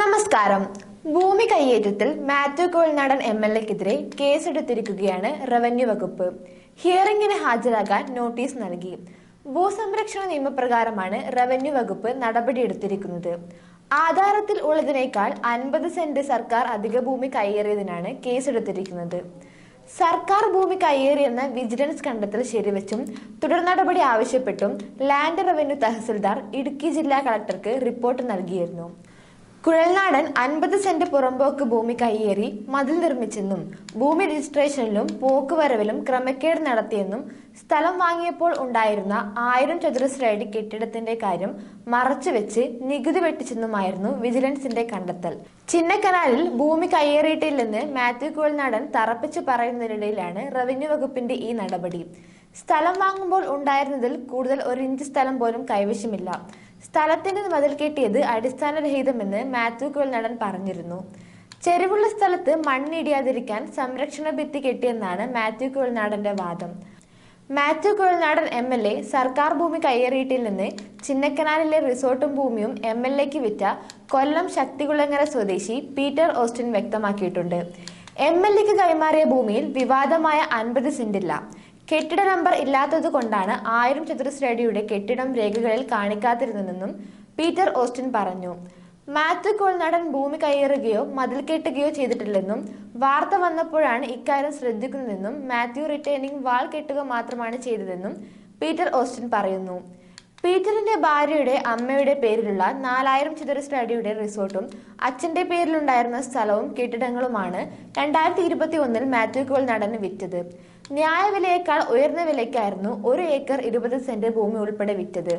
നമസ്കാരം. ഭൂമി കയ്യേറ്റത്തിൽ മാത്യു കോൾനാടൻ എം എൽ എക്കെതിരെ കേസെടുത്തിരിക്കുകയാണ് റവന്യൂ വകുപ്പ്. ഹിയറിംഗിന് ഹാജരാകാൻ നോട്ടീസ് നൽകി. ഭൂസംരക്ഷണ നിയമപ്രകാരമാണ് റവന്യൂ വകുപ്പ് നടപടിയെടുത്തിരിക്കുന്നത്. ആധാരത്തിൽ ഉള്ളതിനേക്കാൾ അൻപത് സെന്റ് സർക്കാർ അധിക ഭൂമി കയ്യേറിയതിനാണ് കേസെടുത്തിരിക്കുന്നത്. സർക്കാർ ഭൂമി കയ്യേറിയെന്ന വിജിലൻസ് കണ്ടെത്തൽ ശരിവെച്ചും തുടർ നടപടി ആവശ്യപ്പെട്ടും ലാൻഡ് റവന്യൂ തഹസിൽദാർ ഇടുക്കി ജില്ലാ കളക്ടർക്ക് റിപ്പോർട്ട് നൽകിയിരുന്നു. കുഴൽനാടൻ അൻപത് സെന്റ് പുറമ്പോക്ക് ഭൂമി കയ്യേറി മതിൽ നിർമ്മിച്ചെന്നും ഭൂമി രജിസ്ട്രേഷനിലും പോക്കുവരവിലും ക്രമക്കേട് നടത്തിയെന്നും സ്ഥലം വാങ്ങിയപ്പോൾ ഉണ്ടായിരുന്ന ആയിരം ചതുരശ്ര അടി കെട്ടിടത്തിന്റെ കാര്യം മറച്ചുവെച്ച് നികുതി വെട്ടിച്ചെന്നുമായിരുന്നു വിജിലൻസിന്റെ കണ്ടെത്തൽ. ചിന്നക്കനാലിൽ ഭൂമി കയ്യേറിയിട്ടില്ലെന്ന് മാത്യു കുഴൽനാടൻ തറപ്പിച്ചു പറയുന്നതിനിടയിലാണ് റവന്യൂ വകുപ്പിന്റെ ഈ നടപടി. സ്ഥലം വാങ്ങുമ്പോൾ ഉണ്ടായിരുന്നതിൽ കൂടുതൽ ഒരു ഇഞ്ച് സ്ഥലം പോലും കൈവശമില്ല. സ്ഥലത്തിന്റെ മതിൽ കെട്ടിയത് അടിസ്ഥാനരഹിതമെന്ന് മാത്യു കുഴൽനാടൻ പറഞ്ഞിരുന്നു. ചെരുവുള്ള സ്ഥലത്ത് മണ്ണിടിയാതിരിക്കാൻ സംരക്ഷണ ഭിത്തി കെട്ടിയെന്നാണ് മാത്യു കുഴൽനാടന്റെ വാദം. Mathew Kuzhalnadan M L A സർക്കാർ ഭൂമി കയ്യേറിയിട്ടില്ലെന്ന് ചിന്നക്കനാലിലെ റിസോർട്ടും ഭൂമിയും എം എൽ എക്ക് വിറ്റ കൊല്ലം ശക്തികുളങ്ങര സ്വദേശി പീറ്റർ ഓസ്റ്റിൻ വ്യക്തമാക്കിയിട്ടുണ്ട്. എം എൽ എക്ക് കൈമാറിയ ഭൂമിയിൽ വിവാദമായ അൻപത് സെന്റില്ല. കെട്ടിട നമ്പർ ഇല്ലാത്തത് കൊണ്ടാണ് ആയിരം ചതുരശ്ര അടിയുടെ കെട്ടിടം രേഖകളിൽ കാണിക്കാതിരുന്നതെന്നും പീറ്റർ ഓസ്റ്റിൻ പറഞ്ഞു. മാത്യു കോൾനാടൻ ഭൂമി കയ്യേറുകയോ മതിൽ കെട്ടുകയോ ചെയ്തിട്ടില്ലെന്നും വാർത്ത വന്നപ്പോഴാണ് ഇക്കാര്യം ശ്രദ്ധിക്കുന്നതെന്നും മാത്യു റിട്ടേണിംഗ് വാൾ കെട്ടുക മാത്രമാണ് ചെയ്തതെന്നും പീറ്റർ ഓസ്റ്റിൻ പറയുന്നു. പീറ്ററിന്റെ ഭാര്യയുടെ അമ്മയുടെ പേരിലുള്ള നാലായിരം ചതുരശ്ര റിസോർട്ടും അച്ഛന്റെ പേരിലുണ്ടായിരുന്ന സ്ഥലവും കെട്ടിടങ്ങളുമാണ് രണ്ടായിരത്തി ഇരുപത്തി ഒന്നിൽ മാത്യു കോൾ നടന് വിറ്റത്. ന്യായവിലയേക്കാൾ ഉയർന്ന വിലയ്ക്കായിരുന്നു ഒരു ഏക്കർ ഇരുപത് സെന്റ് ഭൂമി ഉൾപ്പെടെ വിറ്റത്.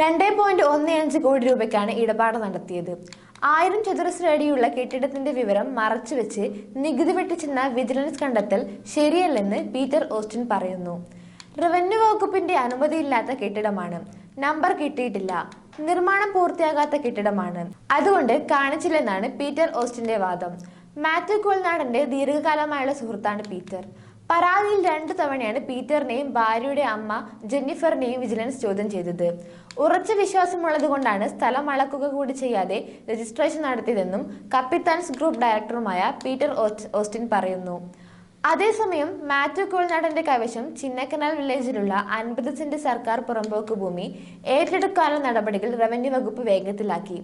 രണ്ട് പോയിന്റ് ഒന്ന് അഞ്ച് കോടി രൂപയ്ക്കാണ് ഇടപാട് നടത്തിയത്. ആയിരം ചതുരശ്ര അടിയുള്ള കെട്ടിടത്തിന്റെ വിവരം മറച്ചുവെച്ച് നികുതി വെട്ടിച്ചെന്ന വിജിലൻസ് കണ്ടെത്തൽ ശരിയല്ലെന്ന് പീറ്റർ ഓസ്റ്റിൻ പറയുന്നു. റവന്യൂ വകുപ്പിന്റെ അനുമതിയില്ലാത്ത കെട്ടിടമാണ്. നമ്പർ കിട്ടിയിട്ടില്ല. നിർമ്മാണം പൂർത്തിയാകാത്ത കെട്ടിടമാണ്. അതുകൊണ്ട് കാണിച്ചില്ലെന്നാണ് പീറ്റർ ഓസ്റ്റിന്റെ വാദം. മാത്യു കോൾനാടന്റെ ദീർഘകാലമായുള്ള സുഹൃത്താണ് പീറ്റർ. പരാതിയിൽ രണ്ടു തവണയാണ് പീറ്ററിനെയും ഭാര്യയുടെ അമ്മ ജെന്നിഫറിനെയും വിജിലൻസ് ചോദ്യം ചെയ്തത്. ഉറച്ച വിശ്വാസമുള്ളത് കൊണ്ടാണ് സ്ഥലം അളക്കുക കൂടി ചെയ്യാതെ രജിസ്ട്രേഷൻ നടത്തിയതെന്നും കപ്പിത്താൻസ് ഗ്രൂപ്പ് ഡയറക്ടറുമായ പീറ്റർ ഓസ്റ്റ്- ഓസ്റ്റിൻ പറയുന്നു. അതേസമയം മാത്യു കോൾനാടന്റെ കൈവശം ചിന്നക്കനാൽ വില്ലേജിലുള്ള അൻപത് സെന്റ് സർക്കാർ പുറമ്പോക്ക് ഭൂമി ഏറ്റെടുക്കാനുള്ള നടപടികൾ റവന്യൂ വകുപ്പ് വേഗത്തിലാക്കി.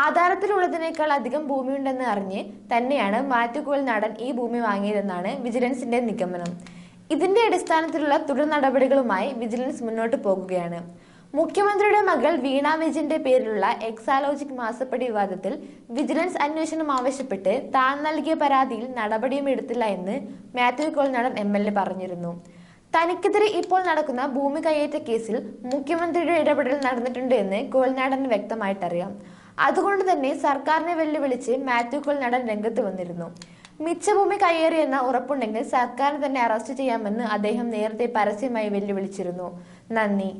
ആധാരത്തിലുള്ളതിനേക്കാൾ അധികം ഭൂമിയുണ്ടെന്ന് അറിഞ്ഞ് തന്നെയാണ് മാത്യു നടൻ ഈ ഭൂമി വാങ്ങിയതെന്നാണ് വിജിലൻസിന്റെ നിഗമനം. ഇതിന്റെ അടിസ്ഥാനത്തിലുള്ള തുടർ നടപടികളുമായി വിജിലൻസ് മുന്നോട്ട് പോകുകയാണ്. മുഖ്യമന്ത്രിയുടെ മകൾ വീണ വിജയന്റെ പേരിലുള്ള എക്സാലോജിക് മാസപ്പടി വിവാദത്തിൽ വിജിലൻസ് അന്വേഷണം ആവശ്യപ്പെട്ട് താൻ നൽകിയ പരാതിയിൽ നടപടിയും എടുത്തില്ല എന്ന് Mathew Kuzhalnadan M L A പറഞ്ഞിരുന്നു. തനിക്കെതിരെ ഇപ്പോൾ നടക്കുന്ന ഭൂമി കയ്യേറ്റ കേസിൽ മുഖ്യമന്ത്രിയുടെ ഇടപെടൽ നടന്നിട്ടുണ്ട് എന്ന് കോൾനാടന് വ്യക്തമായിട്ടറിയാം. അതുകൊണ്ട് തന്നെ സർക്കാരിനെ വെല്ലുവിളിച്ച് മാത്യു നടൻ രംഗത്ത് വന്നിരുന്നു. മിച്ചഭൂമി കയ്യേറിയെന്ന ഉറപ്പുണ്ടെങ്കിൽ സർക്കാരിനെ തന്നെ അറസ്റ്റ് ചെയ്യാമെന്ന് അദ്ദേഹം നേരത്തെ പരസ്യമായി വെല്ലുവിളിച്ചിരുന്നു. നന്ദി.